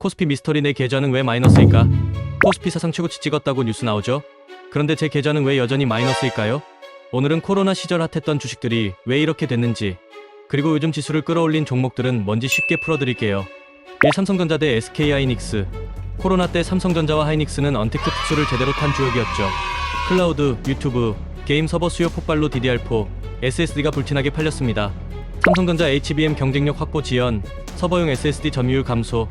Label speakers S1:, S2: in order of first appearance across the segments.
S1: 코스피 미스터리 내 계좌는 왜 마이너스일까? 코스피 사상 최고치 찍었다고 뉴스 나오죠? 그런데 제 계좌는 왜 여전히 마이너스일까요? 오늘은 코로나 시절 핫했던 주식들이 왜 이렇게 됐는지, 그리고 요즘 지수를 끌어올린 종목들은 뭔지 쉽게 풀어드릴게요. 1. 삼성전자 대 SK하이닉스 코로나 때 삼성전자와 하이닉스는 언택트 특수를 제대로 탄 주역이었죠. 클라우드, 유튜브, 게임 서버 수요 폭발로 DDR4, SSD가 불티나게 팔렸습니다. 삼성전자 HBM 경쟁력 확보 지연, 서버용 SSD 점유율 감소,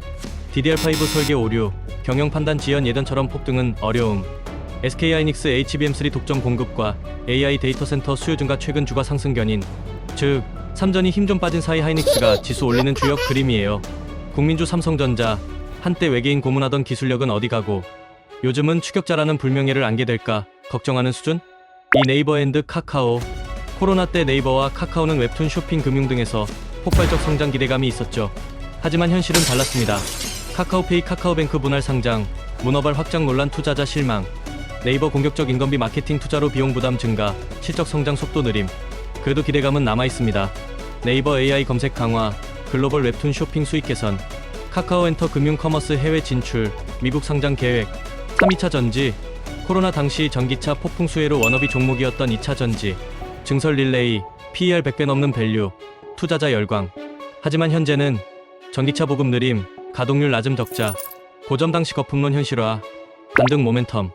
S1: DDR5 설계 오류, 경영 판단 지연 예전처럼 폭등은 어려움. SK하이닉스 HBM3 독점 공급과 AI 데이터 센터 수요 증가 최근 주가 상승 견인. 즉, 삼전이 힘 좀 빠진 사이 하이닉스가 지수 올리는 주역 그림이에요. 국민주 삼성전자 한때 외계인 고문하던 기술력은 어디 가고 요즘은 추격자라는 불명예를 안게 될까 걱정하는 수준? 이 네이버 앤드 카카오 코로나 때 네이버와 카카오는 웹툰 쇼핑 금융 등에서 폭발적 성장 기대감이 있었죠. 하지만 현실은 달랐습니다. 카카오페이 카카오뱅크 분할 상장, 문어발 확장 논란 투자자 실망, 네이버 공격적 인건비 마케팅 투자로 비용 부담 증가, 실적 성장 속도 느림. 그래도 기대감은 남아 있습니다. 네이버 AI 검색 강화, 글로벌 웹툰 쇼핑 수익 개선, 카카오 엔터 금융 커머스 해외 진출, 미국 상장 계획, 3위차 전지, 코로나 당시 전기차 폭풍 수혜로 워너비 종목이었던 2차 전지, 증설 릴레이, PER 100배 넘는 밸류, 투자자 열광. 하지만 현재는 전기차 보급 느림, 가동률 낮음 적자, 고점 당시 거품론 현실화, 반등 모멘텀,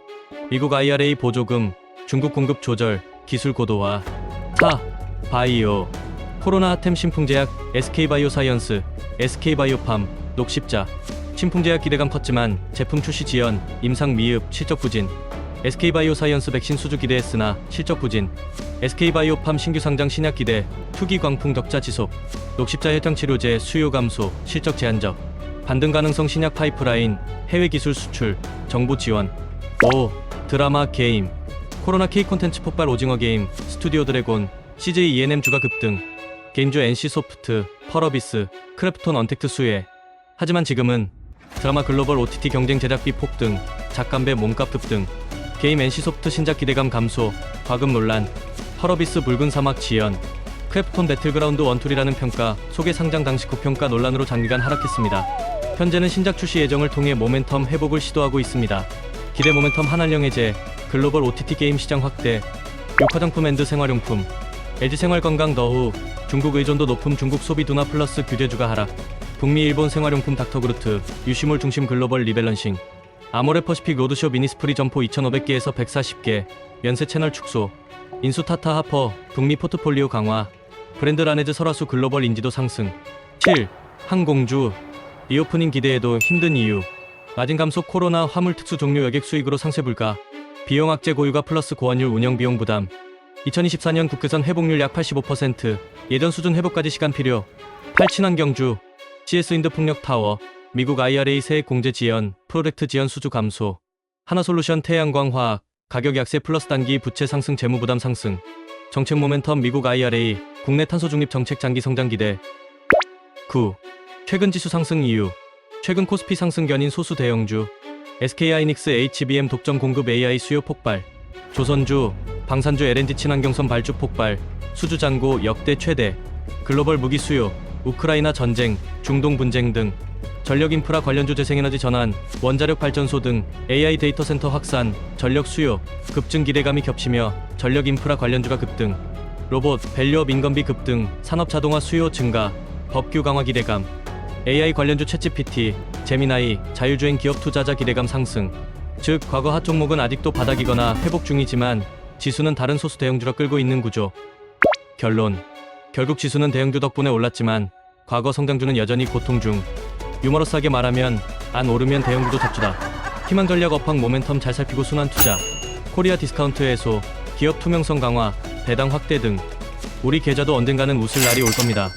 S1: 미국 IRA 보조금, 중국 공급 조절, 기술 고도화, 4. 바이오, 코로나 핫템 신풍제약, SK바이오 사이언스, SK바이오팜, 녹십자, 신풍제약 기대감 컸지만 제품 출시 지연, 임상 미흡, 실적 부진, SK바이오 사이언스 백신 수주 기대했으나 실적 부진, SK바이오팜 신규 상장 신약 기대, 투기 광풍 적자 지속, 녹십자 혈당 치료제 수요 감소, 실적 제한적, 반등 가능성 신약 파이프라인, 해외 기술 수출, 정부 지원. 5. 드라마 게임. 코로나 K 콘텐츠 폭발 오징어 게임, 스튜디오 드래곤, CJ ENM 주가 급등, 게임주 NC 소프트, 펄어비스, 크래프톤 언택트 수혜. 하지만 지금은 드라마 글로벌 OTT 경쟁 제작비 폭등, 작감배 몸값 급등, 게임 NC 소프트 신작 기대감 감소, 과금 논란, 펄어비스 붉은 사막 지연, 크래프톤 배틀그라운드 원툴이라는 평가, 소개 상장 당시 고평가 논란으로 장기간 하락했습니다. 현재는 신작 출시 예정을 통해 모멘텀 회복을 시도하고 있습니다. 기대 모멘텀 한한령 해제, 글로벌 OTT 게임 시장 확대, 육화장품 앤드 생활용품, LG 생활건강 너후, 중국 의존도 높음 중국 소비 둔화 플러스 규제 주가 하락, 북미 일본 생활용품 닥터그루트, 유시몰 중심 글로벌 리밸런싱, 아모레 퍼시픽 로드쇼 미니스프리 점포 2,500개에서 140개, 연세 채널 축소, 인수 타타 하퍼, 북미 포트폴리오 강화, 브랜드 라네즈 설화수 글로벌 인지도 상승. 7. 항공주, 리오프닝 기대에도 힘든 이유, 마진 감소 코로나 화물 특수 종료 여객 수익으로 상세 불가, 비용 악재 고유가 플러스 고환율 운영 비용 부담, 2024년 국회선 회복률 약 85%, 예전 수준 회복까지 시간 필요, 8. 친환경주, CS 인드 풍력 타워, 미국 IRA 세액 공제 지연, 프로젝트 지연 수주 감소, 하나솔루션 태양광 화학, 가격 약세 플러스 단기 부채 상승 재무 부담 상승, 정책 모멘텀 미국 IRA, 국내 탄소 중립 정책 장기 성장 기대. 9. 최근 지수 상승 이유. 최근 코스피 상승 견인 소수 대형주. SK하이닉스 HBM 독점 공급 AI 수요 폭발. 조선주, 방산주 LNG 친환경선 발주 폭발. 수주 잔고 역대 최대. 글로벌 무기 수요, 우크라이나 전쟁, 중동 분쟁 등 전력 인프라 관련주 재생에너지 전환, 원자력 발전소 등 AI 데이터 센터 확산, 전력 수요, 급증 기대감이 겹치며 전력 인프라 관련주가 급등, 로봇, 밸류업 인건비 급등, 산업 자동화 수요 증가, 법규 강화 기대감, AI 관련주 챗GPT, 제미나이, 자율주행 기업 투자자 기대감 상승. 즉, 과거 핫 종목은 아직도 바닥이거나 회복 중이지만 지수는 다른 소수 대형주가 끌고 있는 구조. 결론. 결국 지수는 대형주 덕분에 올랐지만 과거 성장주는 여전히 고통 중. 유머러스하게 말하면 안 오르면 대형주도 잡주다. 희망 전략 업황 모멘텀 잘 살피고 순환 투자. 코리아 디스카운트 해소, 기업 투명성 강화, 배당 확대 등 우리 계좌도 언젠가는 웃을 날이 올 겁니다.